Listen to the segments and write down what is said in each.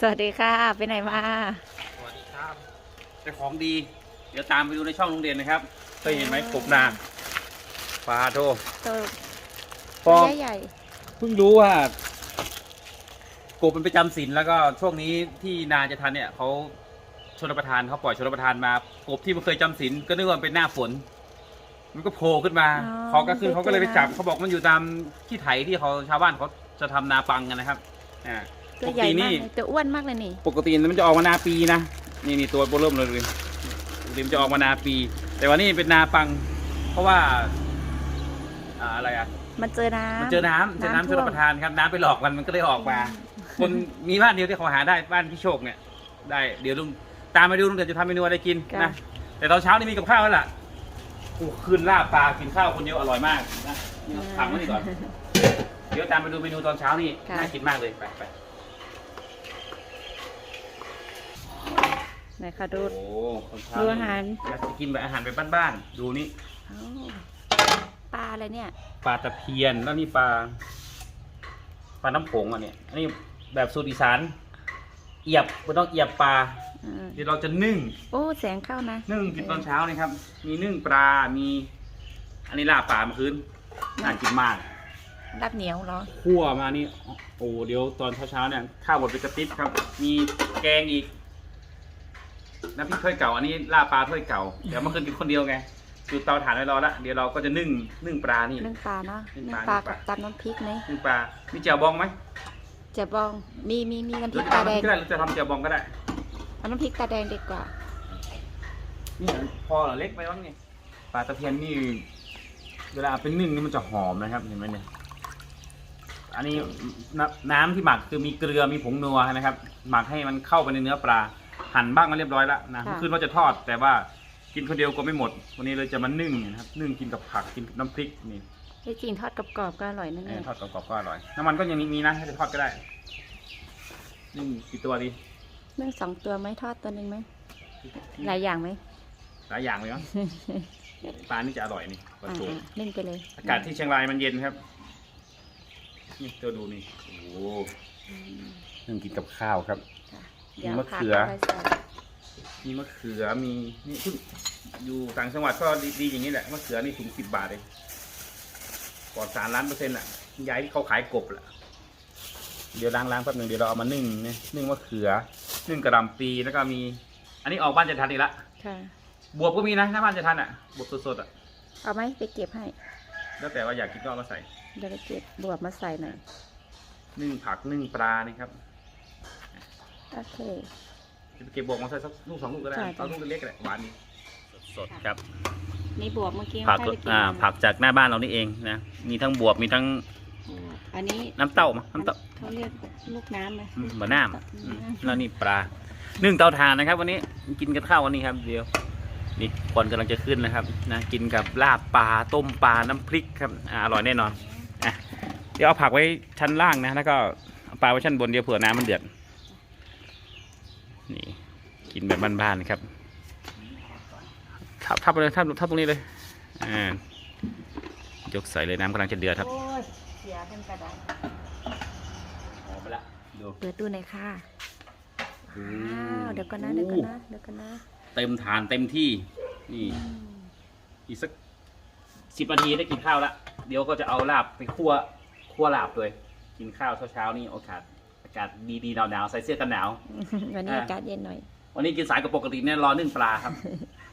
สวัสดีค่ะไปไหนมาสวัสดีครับแต่ของดี เดี๋ยวตามไปดูในช่องโรงเรียนนะครับเคยเห็นไหมกบนาปลาโทตัวพอใหญ่เพิ่งรู้ว่ากบเป็นประจำศีลแล้วก็ช่วงนี้ที่นาจะทันเนี่ยเขาชนประทานเขาปล่อยชนประทานมากบที่มันเคยจำศีลก็นึกว่ามันเป็นหน้าฝน มันก็โผล่ขึ้นมาเขาก็คือเขาก็เลยไปจับเขาบอกมันอยู่ตามที่ไถที่เขาชาวบ้านเขาจะทำนาปังกันนะครับอ่า ๆตัวใหญ่ปกติมากนี่เลยตัวอ้วนมากเลยนี่ ปกติมันจะออกมานาปีนะนี่นี่ตัวโบเริ่มเลยเลยปกติมันจะออกมานาปี แต่ว่านี่เป็นนาปัง เพราะว่าอ่าอะไรอะ มันเจอน้ำมันเจอน้ำเจอน้ำชท่ลวมประทานครับน้ำไปหลอกมันมันก็เลยออกมา คนมีบ้านเดียวที่เขาหาได้บ้านพี่โชคเนี่ย ได้เดี๋ยวลุงตามไปดูลุงเดี๋ยวจะทำเมนูอะไรกินนะแต่ตอนเช้านี่มีกับข้าวแล้วล่ะโอ้คืนลาบปลากินข้าวคนเดียวอร่อยมากนะนี่เอาถังไว้นี่ก่อนเดี๋ยวตามไปดูเมนูตอนเช้านี่ค่ะ น่ากินมากเลยไปไป ไหนคะดู โอ้ตอนเช้าดูนี่อาหาร อยากจะกินแบบอาหารแบบบ้านๆ ดูนี่อ้าวปลาอะไรเนี่ย ปลาตะเพียน แล้วนี่ปลา ปลาน้ำโขงอะเนี่ย อันนี้แบบสูตรอีสาน เอียบไม่ต้องเอียบปลา อืมเดี๋ยวเราจะนึ่ง โอ้แสงเข้านะนึ่งกินตอนเช้านี่ครับ มีนึ่งปลา มี อันนี้ลาบปลาเมื่อคืนน่ากินมากรับเหนียวเหรอ คั่วมานี่ โอ้เดี๋ยวตอนเช้าๆเนี่ย ข้าวหมดไปกระติบครับ มีแกงอีก น้ำพริกถ้วยเก่าอันนี้ลาบปลาถ้วยเก่า เดี๋ยวเมื่อคืนกินคนเดียวไงจุดเตาถ่านไว้รอละเดี๋ยวเราก็จะนึ่งนึ่งปลานี่ นึ่งปลาเนาะนึ่นึ่งงปลาปลานึ่งปลากับตำน้ำพริกไหมนึ่งปลามีเจียวบองไหมเจะบองมีมีมีน้ำพหรืริอกจะตาทำแดน้ำพริงกก็ได้หรือจะทำเจียวบองก็ได้เอาน้ำพริกตาแดงดีกว่า นี่พอเหรอเล็กไปบ้างนี่ปลาตะเพียนนี่ เวลาเป็นนึ่งนี่มันจะหอมนะครับเห็นไหมเนี่ยอันนี้น้ำน้ำที่หมักคือมีเกลือมีผงนัวนะครับ หมักให้มันเข้าไปในเนื้อปลา หั่นบ้างมาเรียบร้อยแล้วนะค่ะ เมื่อคืนว่าจะทอด แต่ว่ากินคนเดียวก็ไม่หมด วันนี้เลยจะมานึ่งนะครับนึ่งกินกับผักกินกับน้ำพริกนี่ที่จริงทอดกรอบๆก็อร่อยนั่นเอเอองทอดกรอบๆก็อร่อยน้ำมันก็ยังมีนะถ้าจะทอดก็ได้นึ่งกี่ตัวดีนึ่งสองตัวไหมทอดตัวหนึ่งไหมหลายอย่างไหมหลายอย่างเลยมั้ง ปลานี่จะอร่อยนี่ปลาอ่าโจๆนึ่งไปเลยอากาศที่เชียงรายมันเย็นครับ นี่เธอดูนี่ โอ้โหนึ่งกินกับข้าวครับ เดี๋ยวมะผักเขือไปใส่มีมะเขือมีนี่เพิ่งอยู่ต่างจังหวัดก็ดีๆอย่างนี้แหละมะเขือนี่ถุงสิบบาทเองปลอดสารล้านเปอร์เซ็นต์อะยายที่เขาขายกบแหละเดี๋ยวล้างๆแป๊บหนึ่งเดี๋ยวเราเอามานึ่งเนี่ยนึ่งมะเขือ นึ่งกระหล่ำปีแล้วก็มี อันนี้ออกบ้านจะทันอีกละค่ะ บวบก็มีนะหน้าบ้านจะทันอะบวบสดๆอะเอาไหมไปเก็บให้ แล้วแต่ว่าอยากกินก็เอามาใส่เดี๋ยวไปเก็บบวบมาใส่หน่อยนึ่งผักนึ่งปลานี่ครับ โอเคจะไปเก็บบวกมาใส่สักลูกสองลูกก็ได้ใช่ เอาลูกเล็กๆก็ได้หวานดีสดๆครับ นี่บวบเมื่อกี้ผักให้ไปกินอ่ามาผักจากหน้าบ้านเรานี่เองนะ มีทั้งบวบมีทั้งอ่าอันนี้น้ำเต้ามั้ยน้ำเต้าเขาเรียกลูกน้ำไหมอืมบะน้ำอืมแล้วนี่ปลานึ่งเตาถ่านนะครับ วันนี้กินกันข้าววันนี้ครับ เดี๋ยวนี่ควันกำลังจะขึ้นนะครับนะกินกับลาบปลาต้มปลาน้ำพริกครับอ่าอร่อยแน่นอนอะเดี๋ยวเอาผักไว้ชั้นล่างนะแล้วก็เอาปลาไว้ชั้นบนเดี๋ยวเผื่อน้ำมันเดือดนี่ กินแบบบ้านๆครับทับทับไปเลยทับทับตรงนี้เลยอ่ายกใส่เลยน้ำกำลังจะเดือดครับโอ้ยเสียเป็นกระดาษหอมไปละดูเปิดดูหน่อยค่ะโอ้ว้าวเดี๋ยวก่อนนะเดี๋ยวก่อนนะเดี๋ยวก่อนนะเต็มฐานเต็มที่ นี่อืมอีกสักสิบนาทีได้กินข้าวละเดี๋ยวก็จะเอาลาบไปคั่วคั่วลาบเลยกินข้าวเช้าๆนี่โอกาสอากาศดีๆหนาวๆใส่เสื้อกันหนาววันนี้อ่าอากาศเย็นหน่อย วันนี้กินสายกับปกติเนี่ยรอนึ่งปลาครับ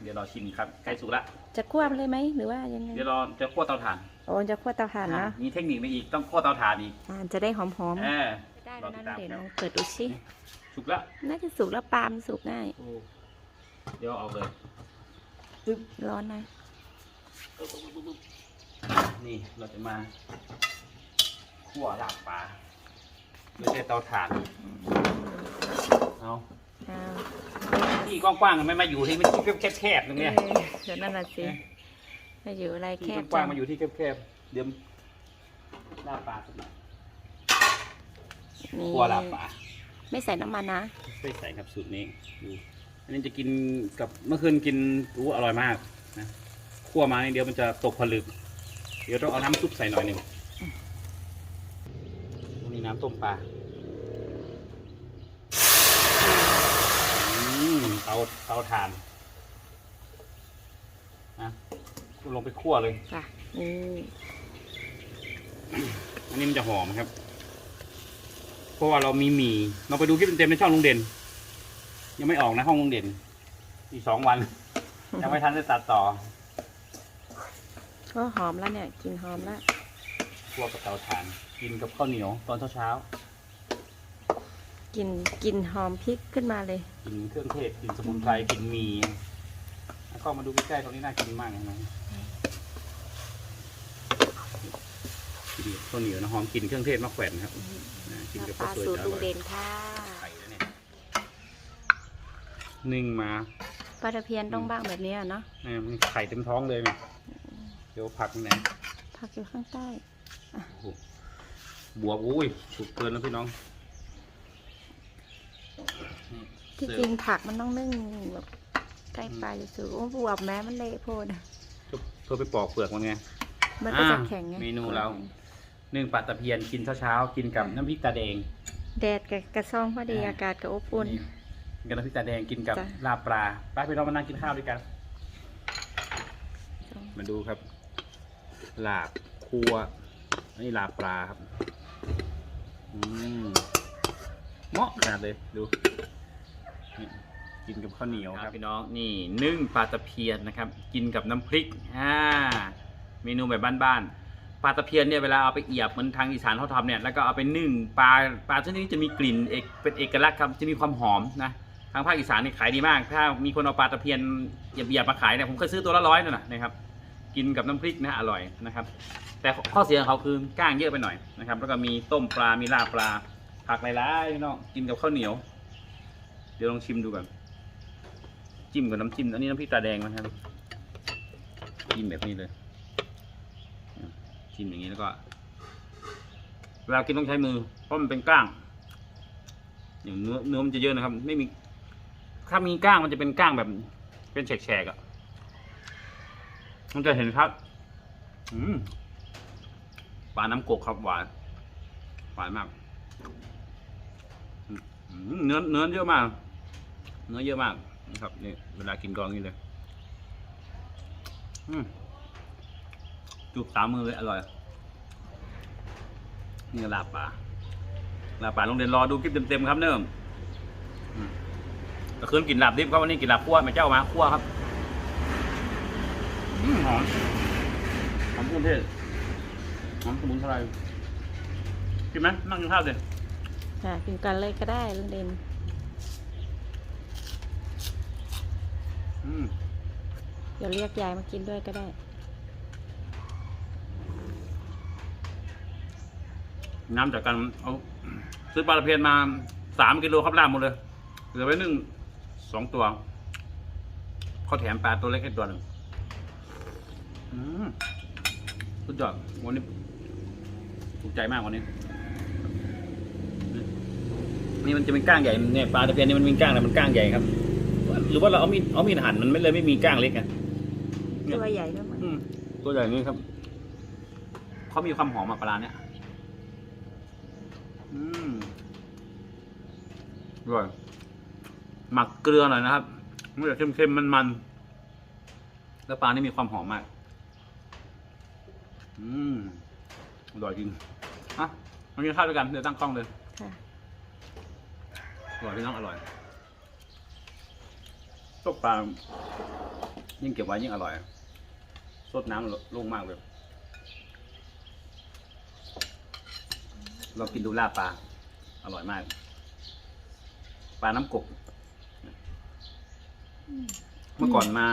เดี๋ยวรอชิมครับใกล้สุกละจะคั่วมันเลยไหมหรือว่ายังไงเดี๋ยวรอจะคั่วเตาถ่านโอ้จะคั่วเตาถ่านนะมีเทคนิคมาอีกต้องคั่วเตาถ่านอีกอ่าจะได้หอมเออๆได้แล้วนะรอติเดี๋ยวดตามลองเปิดดูสิสุกละน่าจะสุกแล้วปลามันสุกง่ายโอ้เดี๋ยวเอาเลยร้อนนะนี่เราจะมาคั่วลาบปลาไม่ใช่เตาถ่านเอาอ้าว ที่กว้างๆมันไม่มาอยู่ที่มันที่แคบๆตรงเนี้ยเออเดี๋ยวนั่นน่ะสิไม่อยู่อะไรแคที่บกว้างๆมาอยู่ที่แคบๆเดี๋ยวลาบปลาสักหน่อยนี่คั่วลาบปลาไม่ใส่น้ำมันนะไม่ใส่ครับสูตรนี้ดูอันนี้จะกินกับเมื่อคืนกินอู้อร่อยมากนะคั่วมานี่เดี๋ยวมันจะตกผลึก เดี๋ยวต้องเอาน้ำซุปใส่หน่อยหนึ่งนี่น้ำต้มปลา เตาเตาถ่านนะลงไปคั่วเลยจ้ะนี่อันนี้มันจะหอมครับ เพราะว่าเรามีหมี่เราไปดูคลิปเต็มๆในช่องลุงเด่น ยังไม่ออกนะห้องลุงเด่น อีกสองวัน ยังไม่ทันได้ตัดต่อ ก็หอมแล้วเนี่ยกลินหอมแล้ว คั่วกับเตาถ่าน กินกับข้าวเหนียวตอนเช้า กลินกลินหอมพริกขึ้นมาเลยๆกินเครื่องเทศกินสมุนไพรกินหมี่แล้วก็มาดูใกล้ๆตรงนี้น่ากินมากเลยนะกินกับข้าวเหนียวนะหอมกลินเครื่องเทศมะแขวนครับนะกินกับปข้าลาวสวยสูตรจะอลุงร่อยเด่นค่ะไข่แล้วเนี่ยนึ่งมาปลาตะเพียนต้องบ้างแบบนี้อะเนาะแม่มันไข่เต็มท้องเลยเนี่ยเดี๋ยวผักไหนผักอยู่ข้างใต้โอ้โหบวบอุ้ยสุกเกินแล้วพี่น้อง ที่เสิจริร์งฟผักมันต้องนึ่งแบบใกล้ปลาอยู่สูงโอ้บวบแม้มันเละโพดอะเพื่อไปปอกเปลือกมันไงมันก็จะอ่าแข็แข็งไงเมนูเรานึ่งปลาตะเพียนกินเช้าๆกินกับน้ำพริกตาแดง แดดกับกระซองพอดีอ่าอากาศก็อบอุ่นนี่กินกับน้ำพริกตาแดงกินกับจ้ะลาบปลาไปพี่น้องมานั่งกินข้าวด้วยกัน มาดูครับลาบครัวอันนี้ลาบปลาครับ อืม เหมาะขนาดเลยดูนี่กินกับข้าวเหนียวครับพี่น้องนี่นึ่งปลาตะเพียนนะครับ กินกับน้ำพริกอ่าเมนูแบบบ้านๆปลาตะเพียนเนี่ยเวลาเอาไปเอียบเหมือนทางอีสานเขาทำเนี่ยแล้วก็เอาไปนึ่งปลาปลาชนิดนี้จะมีกลิ่นเอกเป็นเอกลักษณ์ครับจะมีความหอมนะทางภาคอีสานนี่ขายดีมาก ถ้ามีคนเอาปลาตะเพียนเอียบๆมาขายเนี่ยผมเคยซื้อตัวละร้อยนั่นนะนะครับ กินกับน้ำพริกนะอร่อยนะครับ แต่ข้อเสียของเขาคือก้างเยอะไปหน่อยนะครับ แล้วก็มีต้มปลา มีลาบปลา ผักหลายๆพี่น้องกินกับข้าวเหนียว เดี๋ยวลองชิมดูก่อนจิ้มกับน้ำจิ้มอันนี้น้ำพริกตาแดงนะครับจิ้มแบบนี้เลยจิ้มอย่างนี้แล้วก็เวลากินต้องใช้มือ เพราะมันเป็นก้างอย่างเนื้อเนื้อมันจะเยอะนะครับ ไม่มีถ้ามีก้างมันจะเป็นก้างแบบ เป็นแฉกๆอะมันจะเห็นครับอืมปลาน้ำกกครับหวานหวานมาก เนื้อเนื้อเยอะมาก เนื้อเยอะมากนะครับนี่เวลากินกองนี้เลยจุบสามมือเลยอร่อย นี่ก็ลาบปลาลาบปลาลงเรียนรอดูคลิปเต็มๆครับเนิ่มตะคืนกินลาบดิบครับวันนี้กินลาบคั่วแม่เจ้ามาคั่วครับหอมหอมเครื่องเทศหอมสมุนไพรกินไหมนั่งกินข้าวสิ ค่ะกินกันเลยก็ได้ลุงเด่นอืมเดี๋ยวเรียกยายมากินด้วยก็ได้ น้ำจากการเอาซื้อปลาตะเพียนมาสามกิโลครับล่ามหมดเลย เหลือไว้หนึ่งสองตัวเขาแถมปลาตัวเล็กให้ตัวหนึ่งอืมสุดยอดวันนี้ถูกใจมากวันนี้ นี่มันจะเป็นก้างใหญ่เนี่ยปลาตะเพียนนี่มันมีก้างแต่มันก้างใหญ่ครับ หรือว่าเราเอามีดเอามีดหั่นมันไม่เลยไม่มีก้างเล็กอะเนี่ยตัวใหญ่ด้วยมั้งอืมตัวใหญ่อย่างนี้ครับเขามีความหอมอะปลาร้าเนี่ยอืมอร่อยหมักเกลือหน่อยนะครับมันจะเค็มๆมันๆแล้วปลานี่มีความหอมมาก อืมอร่อยจริงอะมากินข้าวด้วยกันเดี๋ยวตั้งกล้องเลยค่ะ อร่อยพี่น้องอร่อยต้มปลายิ่งเก็บไว้ยิ่งอร่อยสดน้ำลงมากเลยเรากินดูลาบปลา อร่อยมาก ปลาน้ำกบเมื่อก่อนมา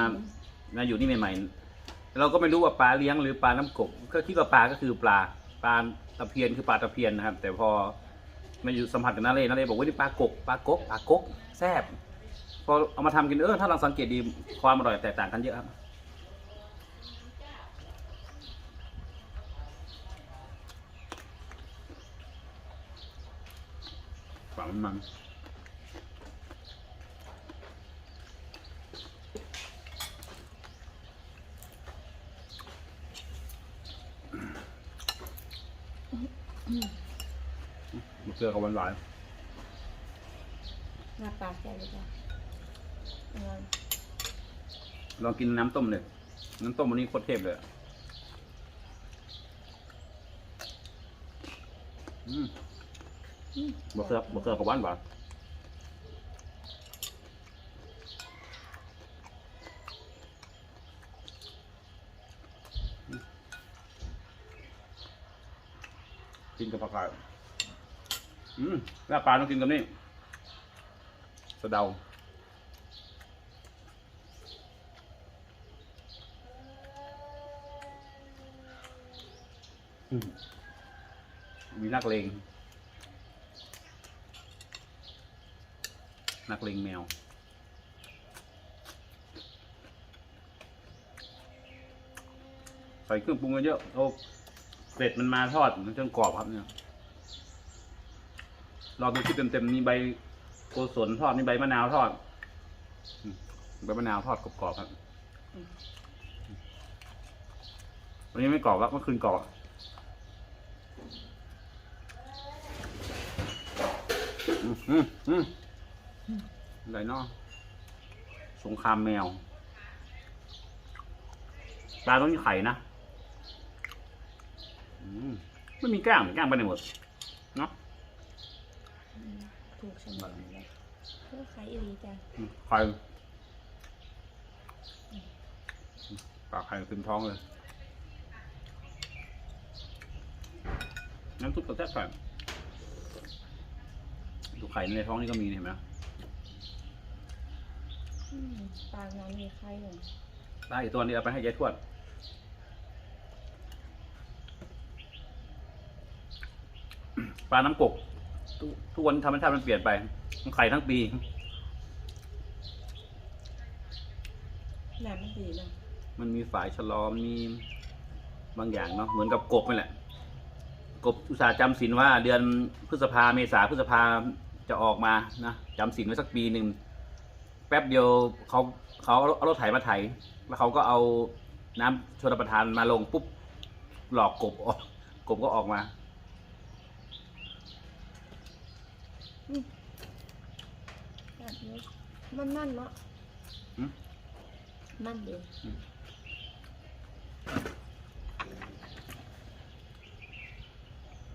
มาอยู่นี่ใหม่ๆเราก็ไม่รู้ว่าปลาเลี้ยงหรือปลาน้ำกบก็คิดว่าปลาก็คือปลาปลาตะเพียนคือปลาตะเพียนนะครับ แต่พอ มาอยู่สัมผัสกับนาเล่นาเล่บอกว่านี่ปลากกปลากกปลากกแซ่บพอเอามาทำกินเออถ้าเราสังเกตดีความอร่อยแตกต่างกันเยอะครับฝังมันมะ เขือกับหวานหวานหน้าปลาแก่เลยจ้ะๆเออลองกินน้ำต้มเลยน้ำต้มวันนี้โคตรเทพเลยอะอืมอืมบะเขือบะเขือกับหวานหวานกินกับผักกาด อืมลาบปลาต้องกินกับนี่สะเดาอืมมีนักเลงนักเลงแมว ใส่เครื่องปรุงเยอะๆเอาเป็ดมันมาทอดมันจนกรอบครับเนี่ย รอดูคลิปเต็มๆมีใบโกศลทอดมีใบมะนาวทอดอืมใบมะนาวทอดกรอบๆครับวันนี้ไม่กรอบครับเมื่อคืนกรอบอืมอืมอืมอะไรเนาะสงครามแมวปลาต้องมีไข่นะอืมไม่มีกล้างกล้างไปไหนหมด ถูกเสมอเลยเพื่อใครอีหลีจ้ะอืมไข่ปลาไข่เต็มท้องเลย น้ำซุปกระแทกไข่ดูไข่ในท้องนี่ก็มีเห็นไหมอืมปลาน้ำมีไข่เลยได้อีกตัวนี้เอาไปให้ยายทวดปลาน้ำกก ทุกทุกวันธรรมชาติมันเปลี่ยนไป มันไข่ทั้งปี น้ำมันดีเนาะมันมีฝายฉลอมมีบางอย่างเนาะเหมือนกับกบนี่แหละ กบอุตสาห์จำศีลว่า เดือนพฤษภาเมษาพฤษภาจะออกมานะจำศีลไว้สักปีหนึ่งแป๊บเดียวเขาเขาเอารถไถมาไถแล้วเขาก็เอาน้ำชนประทานมาลงปุ๊บหลอกกบออกกบก็ออกมา แบบนี้มันมันเนาะหืม มันดีอ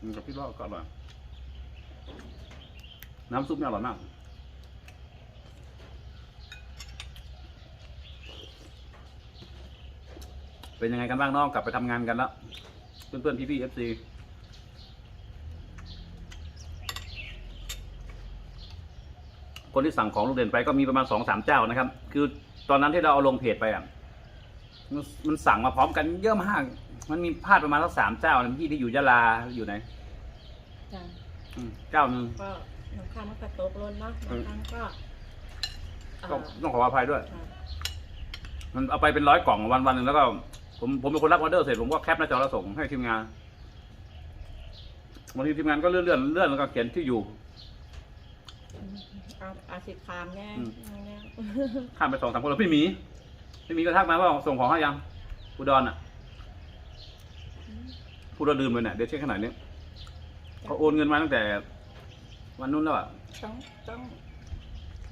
ืมกับพี่รอดก็อร่อยน้ำซุปเนี่ยอร่อยมากเป็นยังไงกันบ้างน้องกลับไปทำงานกันแล้ว เพื่อนๆพี่ๆเอฟซี คนที่สั่งของลูกเด่นไปก็มีประมาณสองสามเจ้านะครับ คือตอนนั้นที่เราเอาลงเพจไปอะมันมันสั่งมาพร้อมกันเยอะมาก มันมีพลาดประมาณสักสามเจ้านะพี่ที่อยู่ยะลาอยู่ไหนจ้ะอืมเจ้าหนึ่งก็หนังคามันกระตกล้นเนาะบางครั้งก็เอ่ก็อต้องขออภัยด้วย ค่ะมันเอาไปเป็นร้อยกล่องวันวันหนึ่งแล้วก็ ผมผมเป็นคนรับออเดอร์เสร็จผมก็แคปหน้าจอแล้วส่งให้ทีมงานบางทีทีมงานก็เลื่อนเลื่อนเลื่อนแล้วก็เขียนที่อยู่เอาอาสิคามแน่อืม แน่ข้ามไปสองสามคนแล้วพี่หมีพี่หมีก็ทักมาว่าส่งของให้ยังอุดรอะพูดเราลืมเลยเนี่ยเดี๋ยวเช็คขนาดนี้เขาโอนเงินมาตั้งแต่ วันนู้นแล้วอะต้องต้อง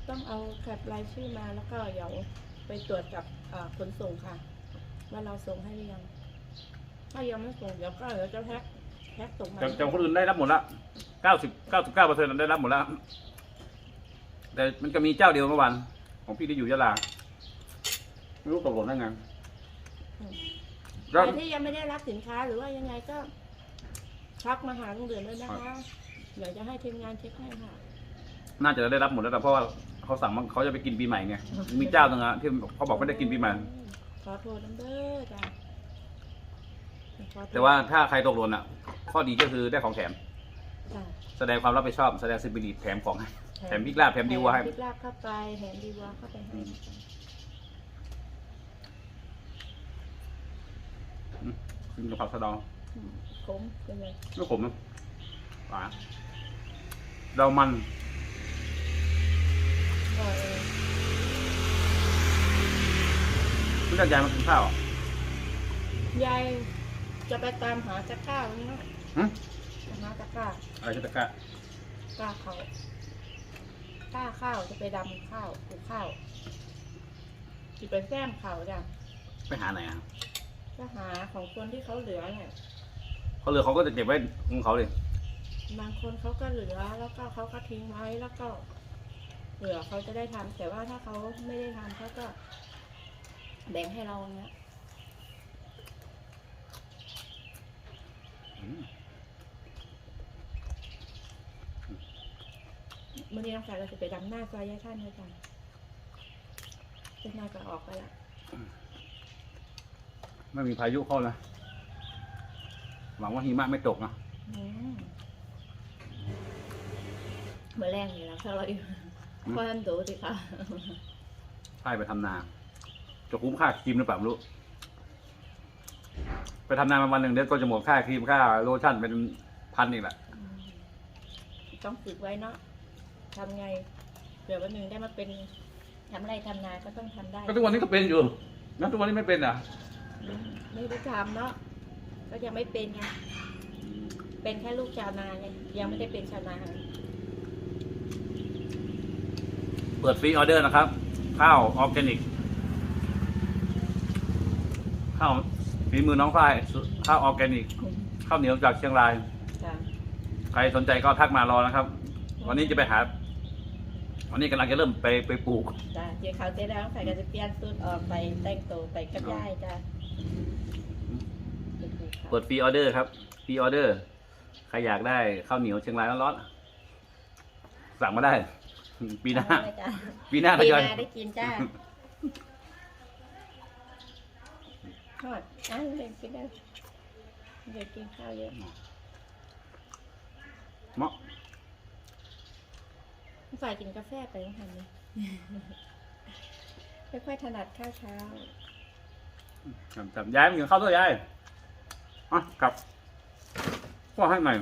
ต้องเอาแคปรายชื่อมาแล้วก็เดี๋ยวไปตรวจกับเอ่อขนส่งค่ะ ว่าเราส่งให้หรือยัง ถ้ายังไม่ส่งเดี๋ยวก็เดี๋ยวจะแพ็คแพ็คส่งมาแต่แต่คนอื่นได้รับหมดละเก้าสิบเก้าสิบเก้าเปอร์เซ็นต์ได้รับหมดแล้ว แต่มันก็มีเจ้าเดียวเมื่อวานของพี่ที่อยู่ยะลาไม่รู้ตกหล่นได้ไงอืมแล้ใครวที่ยังไม่ได้รับสินค้าหรือว่ายังไงก็ทักมาหาลุงเดือนด้วยนะคะเดี๋ยวจะให้ทีมงานเช็คให้ค่ะ น่าจะได้รับหมดแล้วแต่เพราะว่าเขาสั่งมาเขาจะไปกินปีใหม่ไงมีเจ้าหนึงอะที่เขาบอกไม่ได้กินปีใหม่ขอโทษน้ำเด้อจ้ะขอโทษแต่ว่าถ้าใครตกหล่นอะข้อดีก็คือได้ของแถมจ้ะแสดงความรับผิดชอบ แสดงสิบิลิตแถมของให้ แถมพริกลาบแถมดีวัวให้พริกลาบเข้าไปแถมดีวัวเข้าไปให้กินกับผักสะเดออืมขมเป็นไงไม่ขมนะหวานเรามันก็เออไม่ได้ยายมากินข้าวอะยายจะไปตามหาจักร้าวันนี้หึหาจักร้าอะไรชิตะกะกล้าเขา กล้าข้าวจะไปดำข้าวปลูกข้าวจิไปแซมเขาจ้ะไปหาไหนอะก็หาของคนที่เขาเหลือเนี่ยเขาเหลือเขาก็จะเก็บไว้ของเขาเลยบางคนเขาก็เหลือแล้วก็เขาก็ทิ้งไว้แล้วก็ เหลือเขาจะได้ทำแต่ว่าถ้าเขาไม่ได้ทำเขาก็ แบ่งให้เราเนี้ย อืม มื่อนี้น้องสายเราจะไปดำหน้าซอยยายท่านนะจ๊ะเป็นนายก็ออกไปละไม่มีพายุเข้านะ หวังว่าหิมะไม่ตกนะอืมเมื่อแรงอยู่แล้วถ้าเราอยู่เพราะท่านดูสิคะใช่ไปทำนา จะคุ้มค่าครีมหรือเปล่าไม่รู้ ไปทำนามาวันหนึ่งเดี๋ยวก็จะหมดค่าครีมค่าโลชั่นเป็นพันอีกแหละอืมต้องฝึกไว้เนาะ ทำไงเผื่อวันหนึ่งได้มาเป็นทำไรทำนาก็ต้องทำได้ก็ทุกวันนี้ก็เป็นอยู่นะทุกวันนี้ไม่เป็นอะอืมไม่ได้ทำเนาะก็ยังไม่เป็นไงเป็นแค่ลูกชาวนาไงยังไม่ได้เป็นชาวนาเปิดฟรีออเดอร์นะครับ ข้าวออร์แกนิก ข้าวฝีมือน้องฝ้ายข้าวออร์แกนิก ข้าวเหนียวจากเชียงราย จ้ะใครสนใจก็ทักมารอนะครับ วันนี้จะไปหา วันนี้กำลังจะเริ่มไปไปปลูก จ้ะเจียขาวเจ๊แล้วใส่ก็จะเปลี่ยนสูตรออกไปแต่งตัวไปกับยายจ้ะเปิดฟรีออเดอร์ครับฟรีออเดอร์ใครอยากได้ข้าวเหนียวเชียงรายร้อนๆสั่งมาได้ ปีหน้าได้จ้ะปีหน้าทปียอยหน้าได้กินจ้าทอดอ้าวเด็กกินได้เด็กกินข้าวเยอะ เหมาะ ฝ่ายกินกาแฟไปต้องทำนี่ไม่ค่อยถนัดข้าวเช้าจำจำย้ายมากินข้าวด้วยยายอะกลับก็ให้ใหม่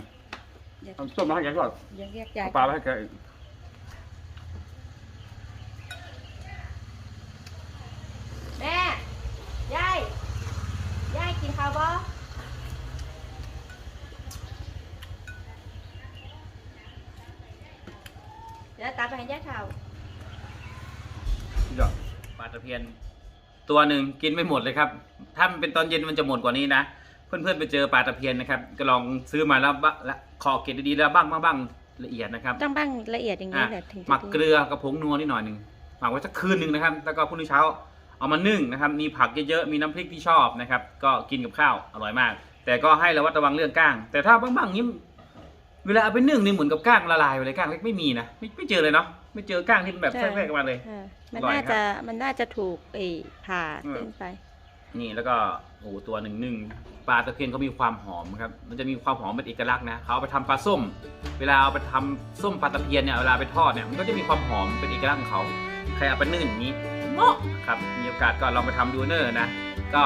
อยากเอาส้มมาให้แกก่อนยังเรียกยายเอาปลามาให้แกอีก แม่ยายยายกินข้าวบ่เดี๋ยวตามไปให้ยายข้าว ยอดปลา ตะเพียน ตัวหนึ่งกินไม่หมดเลยครับ ถ้ามันเป็นตอนเย็นมันจะหมดกว่านี้นะ เพื่อนๆไปเจอปลาตะเพียนนะครับ ก็ลองซื้อมาแล้วบะละคอเกล็ดดีๆแล้วบ้างบ้างบ้างละเอียดนะครับต้องบ้างละเอียดอย่างนี้อะแหละถึงจะหมักดีเกลือกับผงนัวนิดหน่อยหนึ่งหมักไว้สักคืนหนึ่งนะครับ แล้วก็พรุ่งนี้เช้าเอามานึ่งนะครับ มีผักเยอะๆ มีน้ำพริกที่ชอบนะครับ ก็กินกับข้าวอร่อยมาก แต่ก็ให้ระวัดระวังเรื่องก้าง แต่ถ้าบ้างๆนี้เวลาเอาไปนึ่งนี่เหมือนกับก้างละลายไปเลยก้างเล็กไม่มีนะไม่ไม่เจอเลยเนาะไม่เจอก้างที่มันแบบแทรกๆมาเลยเออ มันอร่อยน่าครับจะมันน่าจะถูกไอ้ผ่าอืมเส้นไป นี่แล้วก็โอ้โหตัวหนึ่งนึ่งปลาตะเพียนเขามีความหอมครับ มันจะมีความหอมเป็นเอกลักษณ์นะเขาเอาไปทำปลาส้ม เวลาเอาไปทำส้มปลาตะเพียนเนี่ยเวลาไปทอดเนี่ยมันก็จะมีความหอมเป็นเอกลักษณ์ของเขาใครเอาไปนึ่งอย่างนี้เหมาะครับมีโอกาสก็ลองไปทำดูเนอร์นะ ก็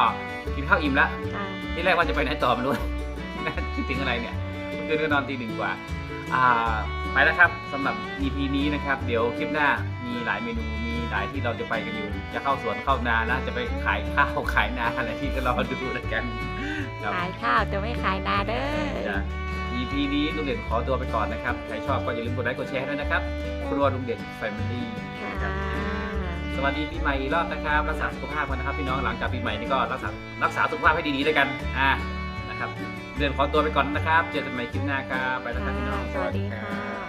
กินข้าวอิ่มละอ่าที่แรกว่าจะไปไหนต่อไม่รู้คิดถึงอะไรเนี่ยเมื่อคืนก็นอนตีหนึ่งกว่าอ่าไปแล้วครับสำหรับ EP นี้นะครับ เดี๋ยวคลิปหน้ามีหลายเมนูมี หลายที่เราจะไปกันอยู่ จะเข้าสวนเข้านานะ จะไปขายข้าวขายนาอะไรที่ก็รอดูแล้วกันครับขายข้าวจะไม่ขายนาเด้อจ้ะ EP นี้ลุงเด่นขอตัวไปก่อนนะครับ ใครชอบก็อย่าลืมกดไลค์กดแชร์ด้วยนะครับครัวลุงเด่น Family ค่ะสวัสดีปีใหม่อีกรอบนะครับ รักษาสุขภาพกันนะครับพี่น้องหลังจากปีใหม่นี่ก็รักษารักษาสุขภาพให้ดีๆด้วยกันอ่านะครับเดือนขอตัวไปก่อนนะครับ เจอกันใหม่คลิปหน้าครับไปแล้วครับพี่น้องสวัสดีค่ะ